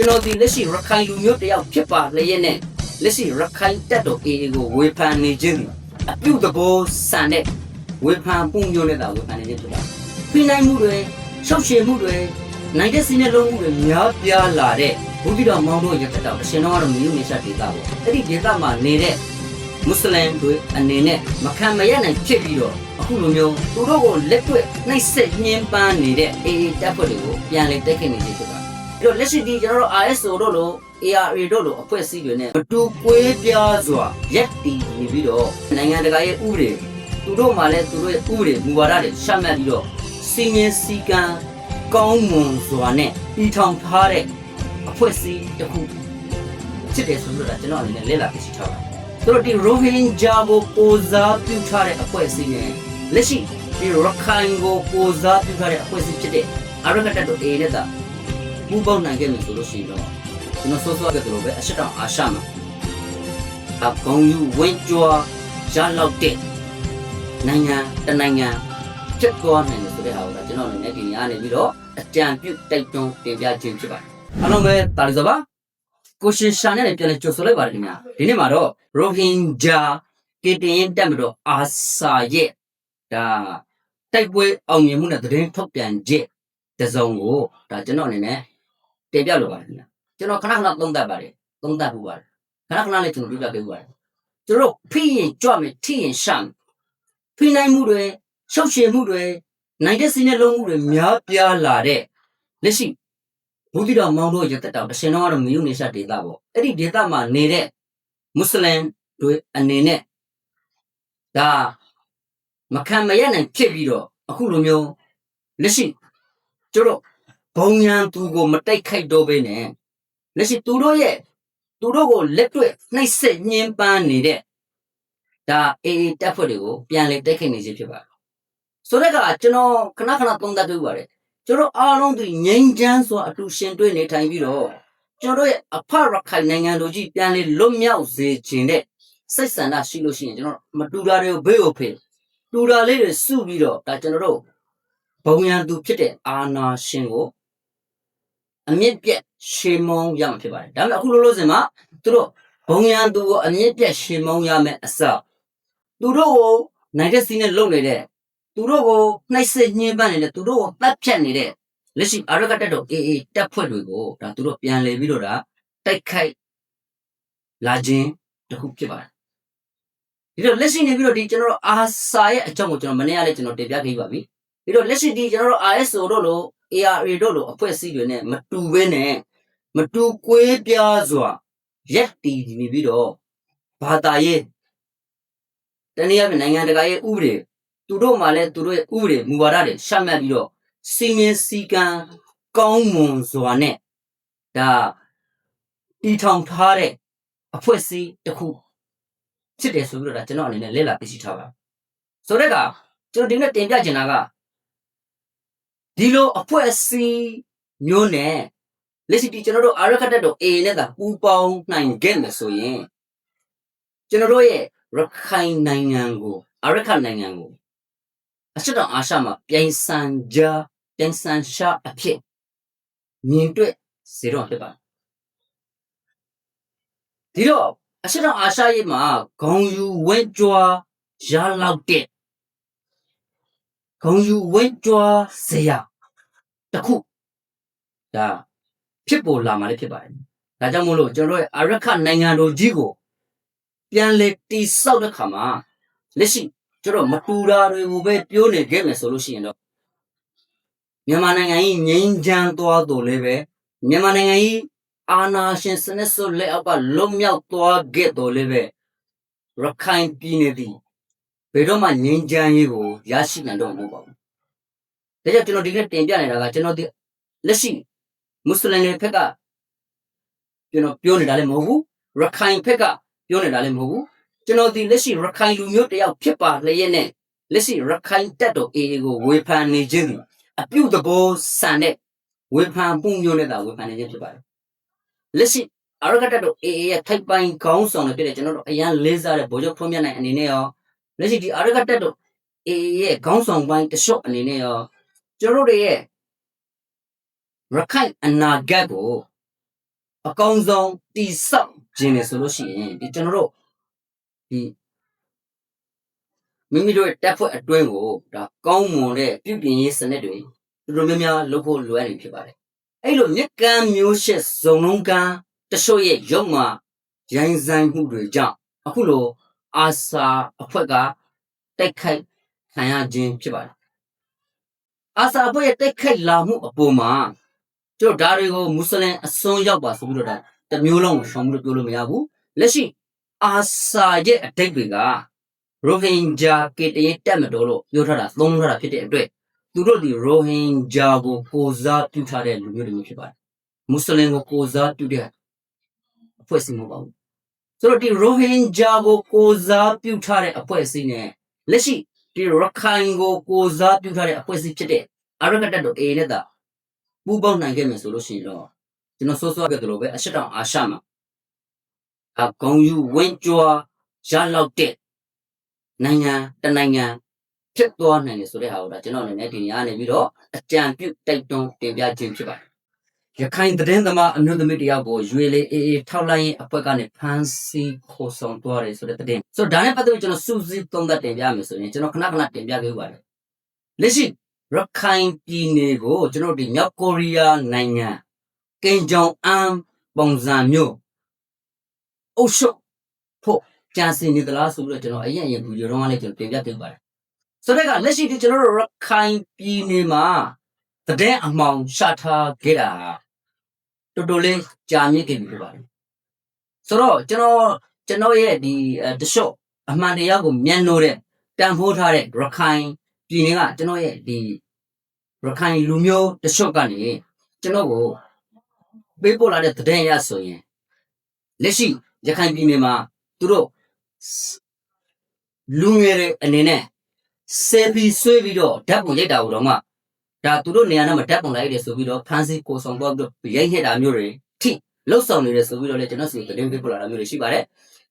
ကျွန်တော်ဒီလက်ရှိရခိုင်လူမျိုးတယောက်ဖြစ်ပါလျက်နဲ့လက်ရှိရခိုင်တပ်တော် AA ကိုဝေဖန်နေခြင်းအပြုသဘောဆန်တဲ့ဝေဖန်ပုံမျိုးနဲ့တာဝေဖန်နေခြင်းဖြစ်ပါတယ်။ဖိနိုင်မှုတွေရှောက်ရှည်မှုတွေနိုင်တဲ့စီးနဲ့လုံးမှုတွေများပြားလာတဲ့ဘုဒ္ဓတော်မောင်တို့ရတဲ့တောင်အရှင်တော်ကတော့မြို့နေရှာဒေသပေါ့။အဲ့ဒီဒေသမှာနေတဲ့မွတ်စလင်တွေအနေနဲ့မခံမရနိုင်ဖြစ်ပြီးတော့အခုလိုမျိုးသူတို့ကိုလက်တွေ့နှိပ်စက်ညှဉ်းပန်းနေတဲ့ AA တပ်ဖွဲ့တွေကိုပြန်လည်တိုက်ခိုက်နေခြင်းဖြစ်ပါတ ယ်။အဲ့တော့လက်ရှိဒီကျွန်တော်တို့ RSO တို့လို ARA တို့လိုအဖွဲ့အစည်းတွေနဲ့မတူကွေးပြားစွာရက်တီနေပြီးတော့နိုင်ငံတကာရဲ့ဥပဒေသူတို့မှလည်းသူတို့ရဲ့ဥပဒေမူဝါဒတွေရှမှတ်ပြီးတော့စီမင်းစည်းကမ်းကောင်းမွန်စွာနဲ့ဤထောင်ထားတဲ့အဖွဲ့အစည်းတစ်ခုဖြစ်တယ်ဆိုလို့ဒါကျွန်တော်အနေနဲ့လက်လာသိရှိထားပါတယ်သူတို့ဒီ Rohingya ကိုပိုစားပြုထားတဲ့အဖွဲ့အစည်းနဲ့လက်ရှိဒီ Rakhine ကိုပိုစားပြုထားတဲ့အဖွဲ့အစည်းဖြစ်တဲ့အရကတက်တို့ A နဲ့တာ ပူပေါင်းနိုင်ခဲ့မယ်ဆိုလို့ရှိရင်တော့ကျွန်တော်စောစောကတည်းကပဲအရှက်တောင်အာရှမှာအကုံယူဝင်းကြွားရလောက်တဲ့နိုင်ငံတစ်နိုင်ငံဖြစ်သွားနိုင်တယ်ဆိုတဲ့ဟာကိုဒါကျွန်တော်အနေနဲ့ဒီနေ့အနေပြီးတော့အကြံပြုတိုက်တွန်းတင်ပြခြင်းဖြစ်ပါတယ်အားလုံးပဲတာလီစောပါကိုရှင်ရှာနဲ့ပြန်လဲကြိုဆိုလိုက်ပါတယ်ခင်ဗျာဒီနေ့မှာတော့ Rohingya ကေတင်ရင်တက်မတော့အာဆာရဲ့ဒါတိုက်ပွဲအောင်မြင်မှုနဲ့သတင်းထုတ်ပြန်ချက်တစ်စုံကိုဒါကျွန်တော်အနေနဲ့ တင်ပြလိုပါတယ်ခင်ဗျာကျွန်တော်ခဏခဏသုံးသပ်ပါတယ်သုံးသပ်ဖို့ပါတယ်ခဏခဏလေးကျွန်တော်ပြပြပေးပါတယ်ကျွန်တော်တို့ဖိရင်ကြွမယ်ထိရင်ရှမ်းဖိနိုင်မှုတွေရှုပ်ရှင်မှုတွေနိုင်တဲ့စီးနဲ့လုံးမှုတွေများပြားလာတဲ့လက်ရှိဘုဒ္ဓတော်မောင်တို့ရသက်တောင်တရှင်တော်ကတော့မီယုနေရှာဒေတာပေါ့အဲ့ဒီဒေတာမှာနေတဲ့မွတ်စလင်တွေအနေနဲ့ဒါမခံမရနိုင်ဖြစ်ပြီးတော့အခုလိုမျိုးလက်ရှိကျတို့ ဘုံညာသူကိုမတိုက်ခိုက်တော့ဘဲနဲ့လက်ရှိသူတို့ရဲ့သူတို့ကိုလက်တွေ့နှိပ်စက်ညှဉ်းပန်းနေတဲ့ဒါအေးတပ်ဖွဲ့တွေကိုပြန်လေတိုက်ခိုက်နေခြင်းဖြစ်ပါတယ်ဆိုတော့ကကျွန်တော်ခဏခဏသုံးသပ်တွေ့ပါတယ်ကျွန်တော်အားလုံးဒီငြိမ်းချမ်းစွာအတူရှင်တွေ့နေထိုင်ပြီးတော့ကျွန်တော်ရဲ့အဖရခိုင်နိုင်ငံတို့ကြီးပြန်လေလွတ်မြောက်စေခြင်းတဲ့စိတ်ဆန္ဒရှိလို့ရှိရင်ကျွန်တော်မတူတာတွေကိုဘေးကိုဖေးတူတာလေးတွေစုပြီးတော့ဒါကျွန်တော်တို့ဘုံရန်သူဖြစ်တဲ့အာနာရှင်ကို အမြင့်ပြတ်ရှေမုံရမှာဖြစ်ပါတယ်ဒါပေမဲ့အခုလောလောဆယ်မှာသူတို့ဘုံရန်သူကိုအမြင့်ပြတ်ရှေမုံရမယ်အစသူတို့ကိုနိုင်တဲ့စီးနဲ့လုံနေတဲ့သူတို့ကိုနှိုက်စစ်ညှင်းပန်းနေတဲ့သူတို့ကိုတတ်ဖြတ်နေတဲ့လက်ရှိအာရကတက်တော့အေးအေးတက်ဖွဲ့တွေကိုဒါသူတို့ပြန်လဲပြီးတော့ဒါတိုက်ခိုက်လာခြင်းတစ်ခုဖြစ်ပါတယ်ဒီတော့လက်ရှိနေပြီးတော့ဒီကျွန်တော်တို့အာဆာရဲ့အကြောင်းကိုကျွန်တော်မနေ့ကလည်းကျွန်တော်တင်ပြခဲ့ပါပြီဒီတော့လက်ရှိဒီကျွန်တော်တို့ RSO တို့လို ARA တို့လိုအဖွဲ့အစည်းတွေနဲ့မတူဘဲနဲ့မတူကွေးပြားစွာရက်တီနေပြီးတော့ဘာသာရေးတနည်းအားဖြင့်နိုင်ငံတကာရဲ့ဥပဒေသူတို့မှလည်းသူတို့ရဲ့ဥပဒေမူဝါဒတွေရှမှတ်ပြီးတော့စီမင်းစည်းကမ်းကောင်းမွန်စွာနဲ့ဒါတီထောင်ထားတဲ့အဖွဲ့အစည်းတစ်ခုဖြစ်တယ်ဆိုပြီးတော့ဒါကျွန်တော်အနေနဲ့လက်လာသိရှိထားပါဆိုတော့ကကျွန်တော်ဒီနေ့တင်ပြချင်တာက ဒီလိုအဖွဲ့အစည်းမျိုးနဲ့လက်ရှိဒီကျွန်တော်တို့အာရခတ်တက်တော့ A နဲ့ကပူပေါင်းနိုင်ခဲ့မယ်ဆိုရင်ကျွန်တော်တို့ရဲ့ရခိုင်နိုင်ငံကိုအာရခတ်နိုင်ငံကိုအရှေ့တောင်အာရှမှာပြိုင်ဆန်ကြပြိုင်ဆန်ရှာအဖြစ်မြင်တွေ့စေတော့ဖြစ်ပါတယ်ဒီတော့အရှေ့တောင်အာရှရဲ့မှာဂုံယူဝဲကြွားရလောက်တဲ့ ဂုံယူဝဲကြွားစရာတစ်ခုဒါဖြစ်ပေါ်လာမှလည်းဖြစ်ပါတယ်ဒါကြောင့်မို့လို့ကျွန်တော်တို့ရဲ့အာရခနိုင်ငံတော်ကြီးကိုပြန်လေတိဆောက်တဲ့ခါမှာလက်ရှိကျွန်တော်မတူတာတွေကိုပဲပြောနေခဲ့မယ်ဆိုလို့ရှိရင်တော့မြန်မာနိုင်ငံကြီးငြိမ်းချမ်းသွားတော်လည်းပဲမြန်မာနိုင်ငံကြီးအာဏာရှင်စနစ်ဆိုလက်အောက်ကလွတ်မြောက်သွားခဲ့တော်လည်းပဲရခိုင်ပြည်နယ်သည် ဘယ်တော့မှငြိမ်းချမ်းရေးကိုရရှိနိုင်တော့မဟုတ်ပါဘူး။ဒါကြောင့်ကျွန်တော်ဒီနေ့တင်ပြနေတာကကျွန်တော်ဒီလက်ရှိမွတ်စလင်တွေဘက်ကကျွန်တော်ပြောနေတာလည်းမဟုတ်ဘူးရခိုင်ဘက်ကပြောနေတာလည်းမဟုတ်ဘူးကျွန်တော်ဒီလက်ရှိရခိုင်လူမျိုးတယောက်ဖြစ်ပါလျက်နဲ့လက်ရှိရခိုင်တက်တော် AA ကိုဝေဖန်နေခြင်းသည်အပြုသဘောဆန်တဲ့ဝေဖန်ပုံမျိုးနဲ့သာဝေဖန်နေခြင်းဖြစ်ပါတယ်လက်ရှိအရကတက်တော် AA ရဲ့ထိုက်ပိုင်းခေါင်းဆောင်တွေဖြစ်တဲ့ကျွန်တော်တို့အရန်လေးစားတဲ့ဗိုလ်ချုပ်ဖွံ့မြတ်နိုင်အနေနဲ့ရော လက်ရှိဒီအရကတက်တော် AA ရဲ့ခေါင်းဆောင်ပိုင်းတလျှော့အနေနဲ့ရောကျွန်တော်တို့ရဲ့ရခိုင်အနာဂတ်ကိုအကောင်းဆုံးတိဆောက်ခြင်းလေဆိုလို့ရှိရင်ဒီကျွန်တော်တို့ဒီမိမိတို့ရဲ့တက်ဖွဲ့အတွင်းကိုဒါကောင်းမွန်တဲ့ပြုပြင်ရေးစနစ်တွေသူတို့များများလုပ်ဖို့လိုအပ်နေဖြစ်ပါတယ်အဲ့လိုမြက်ကမ်းမျိုးရှစ်ဇုံလုံးကမ်းတချို့ရဲ့ရုံမှာရိုင်းဆိုင်မှုတွေကြောင့်အခုလို အာစာအဖွဲ့ကတိုက်ခိုက်ခံရခြင်းဖြစ်ပါတယ်အာစာအဖွဲ့ရဲ့တိုက်ခိုက်လာမှုအပေါ်မှာကျွန်တော်ဒါတွေကိုမွတ်စလင်အစွန်းရောက်ပါဆိုပြီးတော့ဒါတစ်မျိုးလုံးကိုရှောင်ပြီးတော့ပြောလို့မရဘူးလက်ရှိအာစာရဲ့အတိတ်တွေကရိုဟင်ဂျာကေတရင်တက်မတော်လို့ပြောထားတာသုံးထားတာဖြစ်တဲ့အတွက်သူတို့ဒီရိုဟင်ဂျာကိုကိုစားပြုထားတဲ့လူမျိုးတွေမျိုးဖြစ်ပါတယ်မွတ်စလင်ကိုကိုစားပြုတဲ့အဖွဲ့အစည်းမဟုတ်ပါဘူး ဆိုတော့ဒီရိုဟင်ဂျာကိုကိုစားပြုထားတဲ့အဖွဲ့အစည်းနဲ့လက်ရှိဒီရခိုင်ကိုကိုစားပြုထားတဲ့အဖွဲ့အစည်းဖြစ်တဲ့အရကတက်တို့အေနဲ့တာပူးပေါင်းနိုင်ခဲ့မယ်ဆိုလို့ရှိရင်တော့ကျွန်တော်စိုးစိုးပြတယ်လို့ပဲအရှက်တောင်အာရှမှာအကောင်ယူဝင်းကြွားရလောက်တဲ့နိုင်ငံတစ်နိုင်ငံဖြစ်သွားနိုင်တယ်ဆိုတဲ့ဟာကိုဒါကျွန်တော်အနေနဲ့ဒီနေရာနေပြီးတော့အကြံပြုတိုက်တွန်းတင်ပြခြင်းဖြစ်ပါတယ် ရခိုင်သတင်းသမားအမျိုးသမီးတယောက်ကိုရွေလေအေးအေးထောက်လိုက်ရင်အဖွဲ့ကနေဖမ်းဆီးခေါ်ဆောင်သွားတယ်ဆိုတဲ့သတင်းဆိုတော့ဒါနဲ့ပတ်သက်ပြီးကျွန်တော်စူးစီးသုံးသပ်တင်ပြမယ်ဆိုရင်ကျွန်တော်ခဏခဏတင်ပြပေးပါတယ်လက်ရှိရခိုင်ပြည်နယ်ကိုကျွန်တော်ဒီမြောက်ကိုရီးယားနိုင်ငံကင်ဂျုံအမ်ပုံစံမျိုးအုပ်ချုပ်ဖို့ကြံစည်နေသလားဆိုပြီးတော့ကျွန်တော်အရင်အရင်ဗီဒီယိုတော့လည်းကျွန်တော်တင်ပြပေးပါတယ်ဆိုတော့ကလက်ရှိဒီကျွန်တော်တို့ရခိုင်ပြည်နယ်မှာ သတင်းအမှောင်ရှာထားခဲ့တာတော်တော်လေးကြာမြင့်ခဲ့ပြီဖြစ်ပါတယ်ဆိုတော့ကျွန်တော်ကျွန်တော်ရဲ့ဒီအဲတရှော့အမှန်တရားကိုမျက်နှိုးတဲ့တန်ဖိုးထားတဲ့ရခိုင်ပြည်နယ်ကကျွန်တော်ရဲ့ဒီရခိုင်လူမျိုးတရှော့ကနေကျွန်တော်ကိုပေးပို့လာတဲ့သတင်းရဆိုရင်လက်ရှိရခိုင်ပြည်နယ်မှာသူတို့လူငယ်တွေအနေနဲ့ဆယ်ပီဆွေးပြီးတော့ဓာတ်ပုံရိုက်တာကိုတော့မှ ဒါသူတို့နေရာနဲ့မှာဓာတ်ပုံလိုက်တယ်ဆိုပြီးတော့ဖန်စီကိုဆောင်တော့ပြီးတော့ရိုက်နေတာမျိုးတွေထိလှုပ်ဆောင်နေတယ်ဆိုပြီးတော့လည်းကျွန်တော်စီသတင်းပေးပို့လာတာမျိုးတွေရှိပါတယ်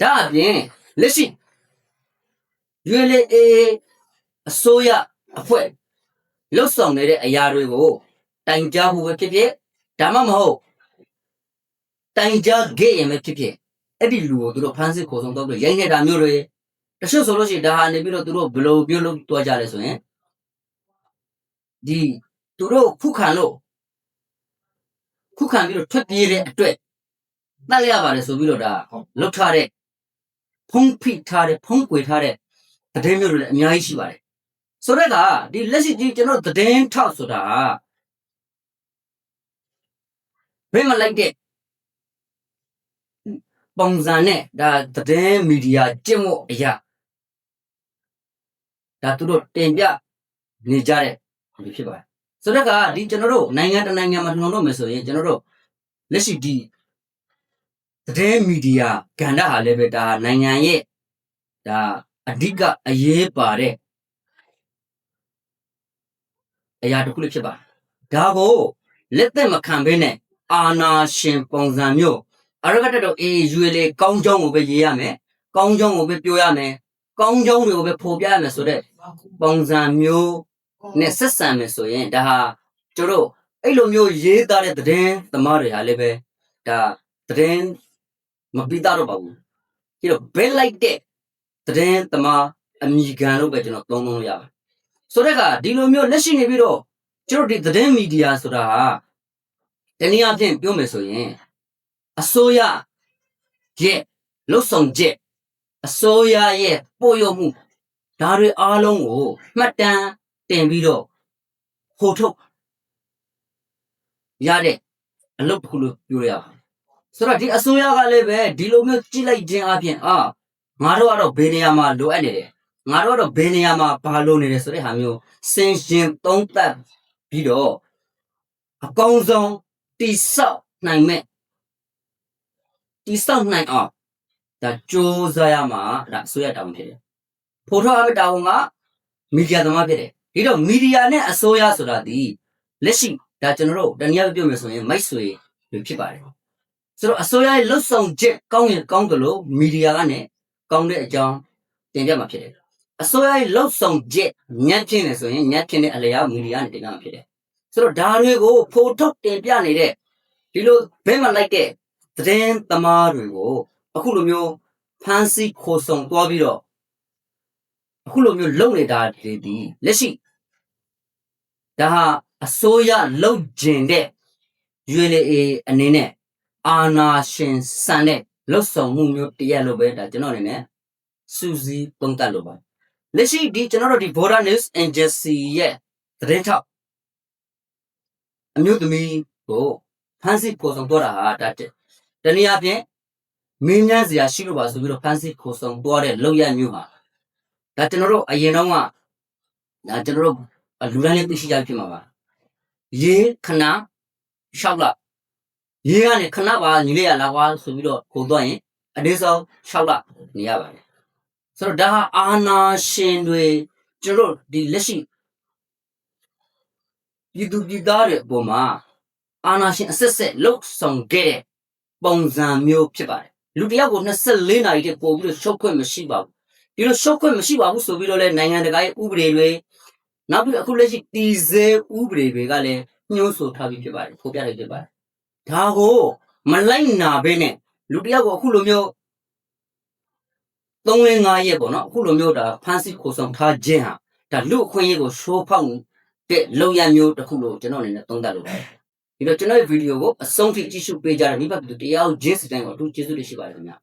ဒါအပြင်လက်ရှိရွေလေအေအစိုးရအဖွဲ့လှုပ်ဆောင်နေတဲ့အရာတွေကိုတိုင်ကြားဖို့ပဲဖြစ်ဖြစ်ဒါမှမဟုတ်တိုင်ကြားခဲ့ရင်ပဲဖြစ်ဖြစ်အဲ့ဒီလူကိုသူတို့ဖမ်းစစ်ခေါ်ဆောင်တော့ပြီးရိုက်နေတာမျိုးတွေတချို့ဆိုလို့ရှိရင်ဒါဟာနေပြီးတော့သူတို့ဘယ်လိုပြုလုပ်တွားကြလဲဆိုရင် ဒီသူတို့ခုခံလို့ခုခံပြီးတော့ထွက်ပြေးတဲ့အတွက်တတ်ရပါတယ်ဆိုပြီးတော့ဒါလုတ်ထားတဲ့ဖုံးဖိထားတဲ့ဖုံးကွေထားတဲ့သတင်းမျိုးတွေလည်းအများကြီးရှိပါတယ်ဆိုတော့ကဒီလက်ရှိဒီကျွန်တော်သတင်းထောက်ဆိုတာဘယ်မှာလိုက်တဲ့ပုံစံနဲ့ဒါသတင်းမီဒီယာကျင့်ဝတ်အရာဒါသူတို့တင်ပြနေကြတဲ့ ဒီဖြစ်ပါတယ်ဆိုတော့ကဒီကျွန်တော်တို့နိုင်ငံတနိုင်ငံမှာနှောင်တော့မယ်ဆိုရင်ကျွန်တော်တို့လက်ရှိဒီသတင်းမီဒီယာကဏ္ဍဟာလည်းပဲဒါနိုင်ငံရဲ့ဒါအဓိကအရေးပါတဲ့အရာတစ်ခုလေးဖြစ်ပါတယ်ဒါကိုလက်သက်မခံဘဲနဲ့အာနာရှင်ပုံစံမျိုးအရကတက်တော့အေးရွေလေကောင်းကြောင်းကိုပဲရေးရမယ်ကောင်းကြောင်းကိုပဲပြောရမယ်ကောင်းကြောင်းတွေကိုပဲဖော်ပြရမယ်ဆိုတော့ပုံစံမျိုး နဲ့ဆက်ဆံမယ်ဆိုရင်ဒါဟာကျတို့အဲ့လိုမျိုးရေးသားတဲ့သတင်းသမားတွေဟာလည်းပဲဒါသတင်းမပြီးသားတော့ပါဘူးပြီးတော့ဘဲလိုက်တဲ့သတင်းသမားအမိခံလို့ပဲကျွန်တော်သုံးလုံးလို့ရပါတယ်ဆိုတော့ကဒီလိုမျိုးလက်ရှိနေပြီးတော့ကျတို့ဒီသတင်းမီဒီယာဆိုတာဟာတနည်းအားဖြင့်ပြောမယ်ဆိုရင်အစိုးရရဲ့လှုပ်ဆောင်ချက်အစိုးရရဲ့ပို့ရမှုဒါတွေအားလုံးကိုမှတ်တမ်း တင်ပြီးတော့ဟိုထုတ်ရတဲ့အလုပ်တစ်ခုလို့ပြောရအောင်ဆိုတော့ဒီအစိုးရကလည်းပဲဒီလိုမျိုးကြည့်လိုက်ခြင်းအပြင်အာငါတို့ကတော့ဘယ်နေရာမှာလိုအပ်နေတယ်ငါတို့ကတော့ဘယ်နေရာမှာဘာလိုနေတယ်ဆိုတဲ့ဟာမျိုးစင်ရှင်သုံးသပ်ပြီးတော့အကောင်းဆုံးတိဆောက်နိုင်မဲ့တိဆောက်နိုင်အောင်ဒါကြိုးစားရမှာဒါအစိုးရတာဝန်ဖြစ်တယ်ဖိုထောအမတာဝန်ကမီဒီယာသမားဖြစ်တယ် ဒီတော့မီဒီယာနဲ့အစိုးရဆိုတာဒီလက်ရှိဒါကျွန်တော်တို့တနည်းအားဖြင့်ပြောမယ်ဆိုရင်မိုက်ဆွေတွေဖြစ်ပါတယ်ဆိုတော့အစိုးရရဲ့လှုပ်ဆောင်ချက်ကောင်းရင်ကောင်းတယ်လို့မီဒီယာကလည်းကောင်းတဲ့အကြောင်းတင်ပြမှာဖြစ်တယ်အစိုးရရဲ့လှုပ်ဆောင်ချက်ညံ့ဖြစ်နေဆိုရင်ညံ့ဖြစ်တဲ့အလျောက်မီဒီယာနဲ့တင်ပြမှာဖြစ်တယ်ဆိုတော့ဒါတွေကိုဖိုထုတ်တင်ပြနေတဲ့ဒီလိုဘဲမလိုက်တဲ့သတင်းသမားတွေကိုအခုလိုမျိုးဖမ်းဆီးခိုးဆောင်သွားပြီးတော့ အခုလိုမျိုးလုံနေတာတွေဒီလက်ရှိဒါဟာအစိုးရလုံကျင်တဲ့ ULA အနေနဲ့အာနာရှင်ဆန်တဲ့လှုပ်ဆောင်မှုမျိုးတရက်လို့ပဲဒါကျွန်တော်အနေနဲ့စူးစီးသုံးသပ်လို့ပါလက်ရှိဒီကျွန်တော်တို့ဒီ Border News Agency ရဲ့သတင်းထောက်အမျိုးသမီးကိုဖမ်းဆီးခိုးဆောင်သွားတာဟာဒါတဲ့တနည်းအားဖြင့်မင်းများစရာရှိလို့ပါဆိုပြီးတော့ဖမ်းဆီးခိုးဆောင်သွားတဲ့လောက်ရမျိုးဟာ ဒါကျွန်တော်တို့အရင်တော့ကဒါကျွန်တော်တို့လူတိုင်းလည်းသိရှိကြဖြစ်မှာပါရေခဏရှောက်လာရေကနေခဏပါညီလေးရလာကွာဆိုပြီးတော့ခိုးသွားရင်အနည်းဆုံးရှောက်လာနေရပါတယ်ဆိုတော့ဒါဟာအာနာရှင်တွေကျွန်တော်တို့ဒီလက်ရှိပြည်သူပြည်သားတွေအပေါ်မှာအာနာရှင်အဆက်ဆက်လှုပ်ဆောင်ခဲ့တဲ့ပုံစံမျိုးဖြစ်ပါတယ်လူတစ်ယောက်ကို24နာရီတည်းပို့ပြီးတော့ရှုပ်ခွင့်မရှိပါဘူး ဒီလိုရှုပ်ခွင့်မရှိပါဘူးဆိုပြီးတော့လည်းနိုင်ငံတကာရဲ့ဥပဒေတွေနောက်ပြီးအခုလက်ရှိတည်ဆဲဥပဒေတွေကလည်းညှိုးဆိုထားပြီးဖြစ်ပါတယ်ဖော်ပြလိုက်ဖြစ်ပါတယ်ဒါကိုမလိုက်နာဘဲနဲ့လူတစ်ယောက်ကိုအခုလိုမျိုး3လ5ရက်ပေါ့နော်အခုလိုမျိုးဒါဖမ်းဆီးခိုးဆောင်ထားခြင်းဟာဒါလူအခွင့်အရေးကိုရှိုးဖောက်တဲ့လုံရမျိုးတစ်ခုလို့ကျွန်တော်အနေနဲ့သုံးသပ်လို့ပါတယ်ဒီတော့ကျွန်တော်ရဲ့ဗီဒီယိုကိုအဆုံးထိကြည့်ရှုပေးကြတဲ့မိဘပြည်သူတရားချင်းစီတိုင်းကိုအထူးကျေးဇူးတင်ရှိပါတယ်ခင်ဗျာ